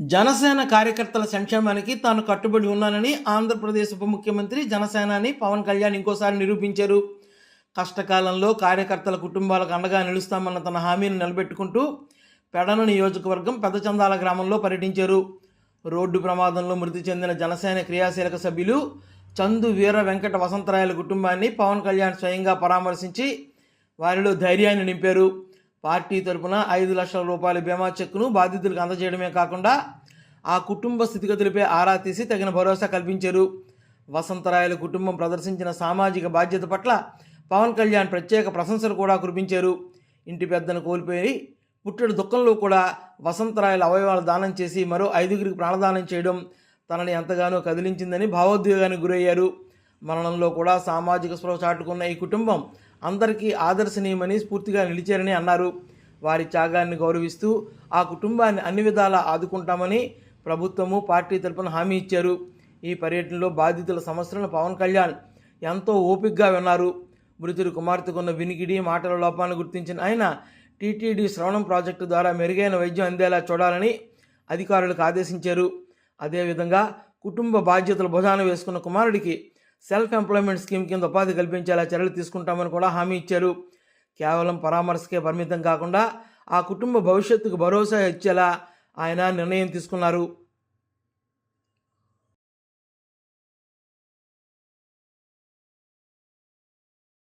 జనసేన కార్యకర్తల సంక్షేమానికి తాను కట్టుబడి ఉన్నానని ఆంధ్రప్రదేశ్ ఉప ముఖ్యమంత్రి జనసేనాని పవన్ కళ్యాణ్ ఇంకోసారి నిరూపించారు. కష్టకాలంలో కార్యకర్తల కుటుంబాలకు అండగా నిలుస్తామన్న తన హామీని నిలబెట్టుకుంటూ పెడన నియోజకవర్గం పెద్దచందాల గ్రామంలో పర్యటించారు. రోడ్డు ప్రమాదంలో మృతి చెందిన జనసేన క్రియాశీలక సభ్యులు చందు వీర వెంకట వసంతరాయల కుటుంబాన్ని పవన్ కళ్యాణ్ స్వయంగా పరామర్శించి వారిలో ధైర్యాన్ని నింపారు. పార్టీ తరపున ఐదు లక్షల రూపాయల బీమా చెక్కును బాధితులకు అందజేయడమే కాకుండా ఆ కుటుంబ స్థితిగతులపై ఆరా తీసి తగిన భరోసా కల్పించారు. వసంతరాయల కుటుంబం ప్రదర్శించిన సామాజిక బాధ్యత పట్ల పవన్ కళ్యాణ్ ప్రత్యేక ప్రశంసలు కూడా కురిపించారు. ఇంటి పెద్దను కోల్పోయి పుట్టెడు దుఃఖంలో కూడా వసంతరాయల అవయవాలు దానం చేసి మరో ఐదుగురికి ప్రాణదానం చేయడం తనని ఎంతగానో కదిలించిందని భావోద్వేగానికి గురయ్యారు. మరణంలో కూడా సామాజిక స్పృహ చాటుకున్న ఈ కుటుంబం అందరికీ ఆదర్శనీయమని స్ఫూర్తిగా నిలిచారని అన్నారు. వారి త్యాగాన్ని గౌరవిస్తూ ఆ కుటుంబాన్ని అన్ని విధాలా ఆదుకుంటామని ప్రభుత్వము పార్టీ తరపున హామీ ఇచ్చారు. ఈ పర్యటనలో బాధితుల సమస్యలను పవన్ కళ్యాణ్ ఎంతో ఓపికగా విన్నారు. మృతుడి కుమార్తెకున్న వినికిడి మాటల లోపాన్ని గుర్తించిన ఆయన టీటీడీ శ్రవణం ప్రాజెక్టు ద్వారా మెరుగైన వైద్యం అందేలా చూడాలని అధికారులకు ఆదేశించారు. అదేవిధంగా కుటుంబ బాధ్యతలు భుజాన వేసుకున్న కుమారుడికి సెల్ఫ్ ఎంప్లాయ్మెంట్ స్కీమ్ కింద ఉపాధి కల్పించేలా చర్యలు తీసుకుంటామని కూడా హామీ ఇచ్చారు. కేవలం పరామర్శకే పరిమితం కాకుండా ఆ కుటుంబ భవిష్యత్తుకు భరోసా ఇచ్చేలా ఆయన నిర్ణయం తీసుకున్నారు.